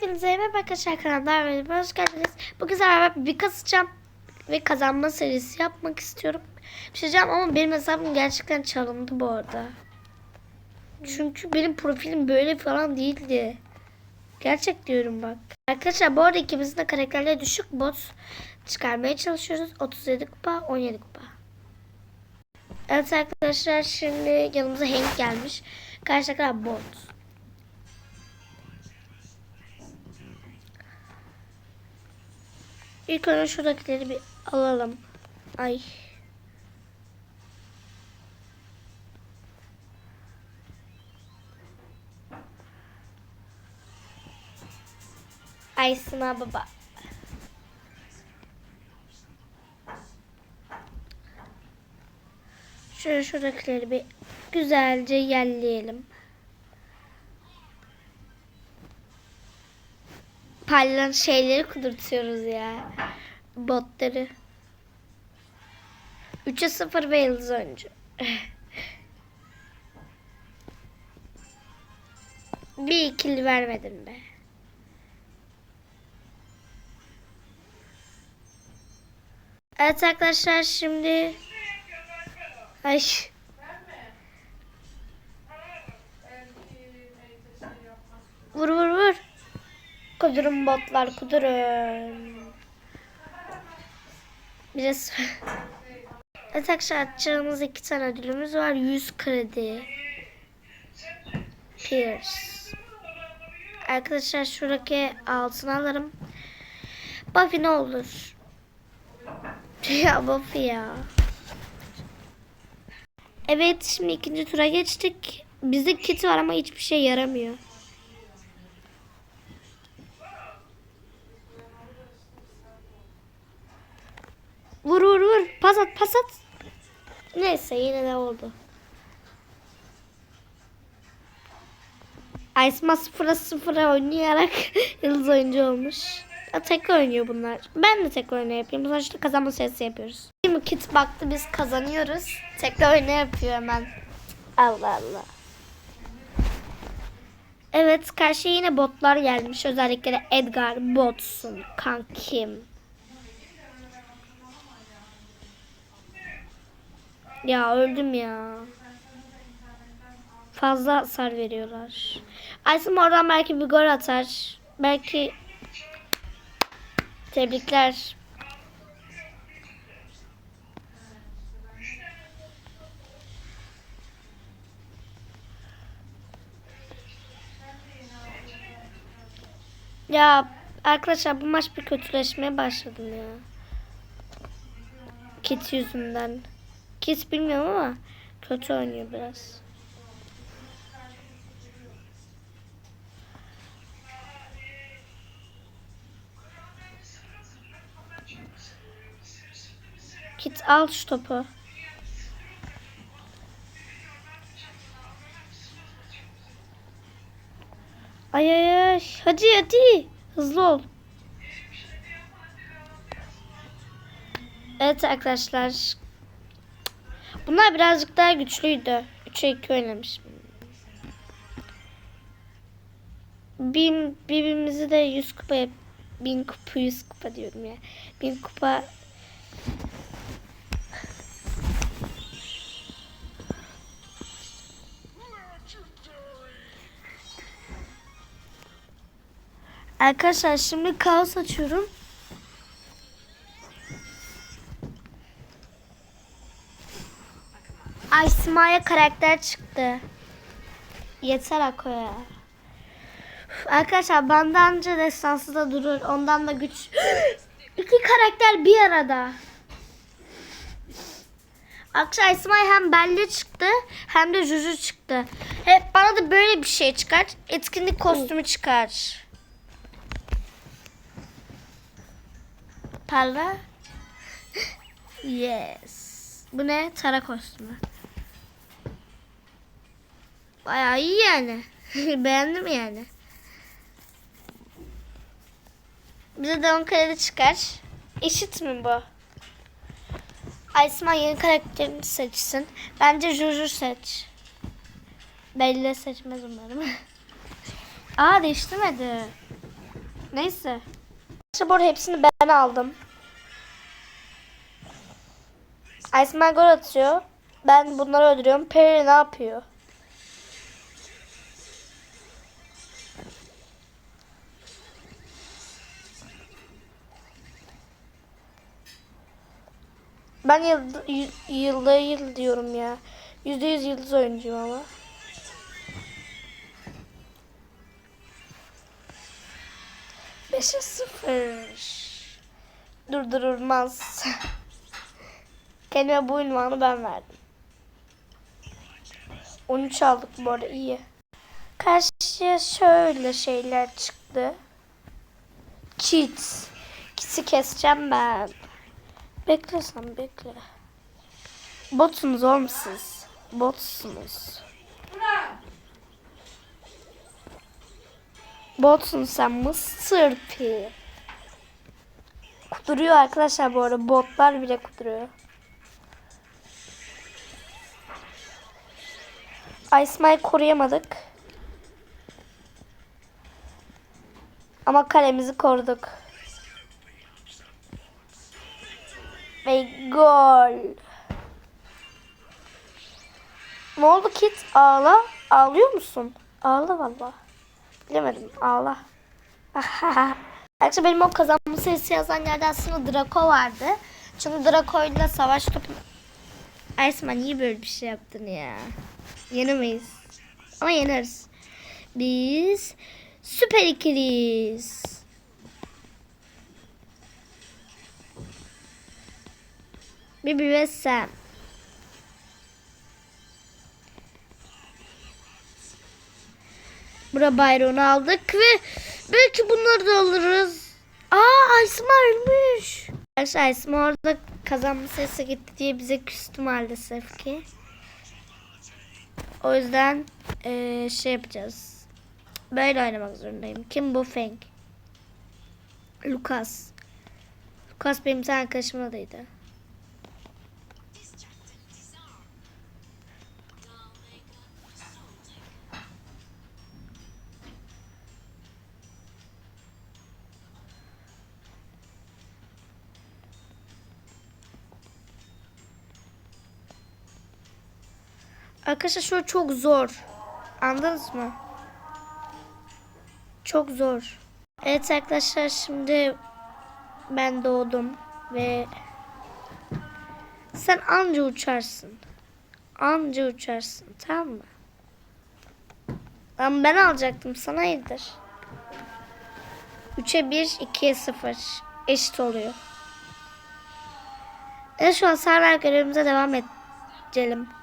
Hepinize merhaba arkadaşlar kanallar ve hoş geldiniz. Bugün sizlerle bir kasacağım ve kazanma serisi yapmak istiyorum. Bir şey ama benim hesabım gerçekten çalındı bu arada. Çünkü benim profilim böyle falan değildi. Gerçek diyorum bak. Arkadaşlar bu arada ikimizin de karakterleri düşük bot çıkarmaya çalışıyoruz. 37 kupa 17 kupa. Evet arkadaşlar şimdi yanımıza Hank gelmiş. Karşıdakiler bot. İlk önce şuradakileri bir alalım. Ay. Ay Sima baba. Şöyle şuradakileri bir güzelce yerleyelim. Parlayan şeyleri kudurtuyoruz ya. Botları. 3'e 0 ve yıldız oyuncu. bir ikili vermedim be. Evet arkadaşlar şimdi Ay. Vur vur vur. Kudurun botlar kudurun. Biraz Evet arkadaşlar iki tane ödülümüz var. 100 kredi. Pierce. Arkadaşlar şuradaki altını alırım. Buffy ne olur? ya Buffy ya. Evet şimdi ikinci tura geçtik. Bizde kit var ama hiçbir şey yaramıyor. Vur vur vur. Pas at pas at. Neyse yine de oldu. Aysma sıfıra sıfıra oynayarak yıldız oyuncu olmuş. Tek oynuyor bunlar. Ben de tek oyunu yapayım. Sonuçta kazanma serisi yapıyoruz. Şimdi kit baktı biz kazanıyoruz. Tek oyunu yapıyor hemen. Allah Allah. Evet karşıya yine botlar gelmiş. Özellikle Edgar botsun kankim. Ya öldüm ya. Fazla hasar veriyorlar. Aysim oradan belki bir gol atar. Belki tebrikler. Ya arkadaşlar bu maç bir kötüleşmeye başladım ya. Kit yüzünden. Kit bilmiyorum ama kötü oynuyor biraz. Kit al şu topu. Ay ay ay. Hadi hadi. Hızlı ol. Evet arkadaşlar. Bunlar birazcık daha güçlüydü. 3'e 2 oynamış. Bin, birbirimizi de 100 kupa yap. 1000 kupa 100 kupa diyorum ya. 1000 kupa Arkadaşlar şimdi kaos açıyorum. Aysma'ya karakter çıktı. Yeter Ako'ya. Arkadaşlar benden önce destansı da durur. Ondan da güç. İki karakter bir arada. Akşam Aysma'ya hem belli çıktı hem de Juju çıktı. Hep bana da böyle bir şey çıkar. Etkinlik kostümü çıkar. Parla. Yes. Bu ne? Tara kostümü. Bayağı iyi yani. Beğendim yani. Bize de 10 kredi çıkar. Eşit mi bu? Aysman yeni karakterini seçsin. Bence Juju seç. Belli seçmez umarım. Aa değiştirmedi. Neyse. İşte bu hepsini ben aldım. Iceman gol atıyor. Ben bunları öldürüyorum. Perry ne yapıyor? Ben yılda, yılda yıl diyorum ya. Yüzde yüz yıldız oyuncuyum ama. Beşe sıfır. Durdurulmaz. Kendime bu ünvanı ben verdim. 13 aldık bu arada iyi. Karşıya şöyle şeyler çıktı. Cheat. Kisi keseceğim ben. Bekle sen bekle. Botsunuz oğlum siz. Botsunuz. Botsun sen mısır pi. Kuduruyor arkadaşlar bu arada. Botlar bile kuduruyor. Ice koruyamadık. Ama kalemizi koruduk. Gol. Ne oldu Kit? Ağla. Ağlıyor musun? Ağla valla. Bilemedim. Ağla. Arkadaşlar benim o kazanma sayısı yazan yerde aslında Draco vardı. Çünkü Draco ile savaş topu... Iceman niye böyle bir şey yaptın ya? Yenemeyiz. Ama yeneriz. Biz süper ikiliyiz. Bibi ve Sam. Bura bayrağını aldık ve belki bunları da alırız. Aa Aysma ölmüş. Arkadaşlar Aysma orada kazanma sayısı gitti diye bize küstü maalesef ki. O yüzden eee, şey yapacağız. Böyle oynamak zorundayım. Kim bu Feng? Lucas. Lucas benim sen arkadaşımın adıydı. Arkadaşlar şu çok zor. Anladınız mı? Çok zor. Evet arkadaşlar şimdi ben doğdum ve sen anca uçarsın. Anca uçarsın tamam mı? Ama ben alacaktım sana iyidir. 3'e 1, 2'ye 0. Eşit oluyor. Evet şu an server görevimize devam edelim.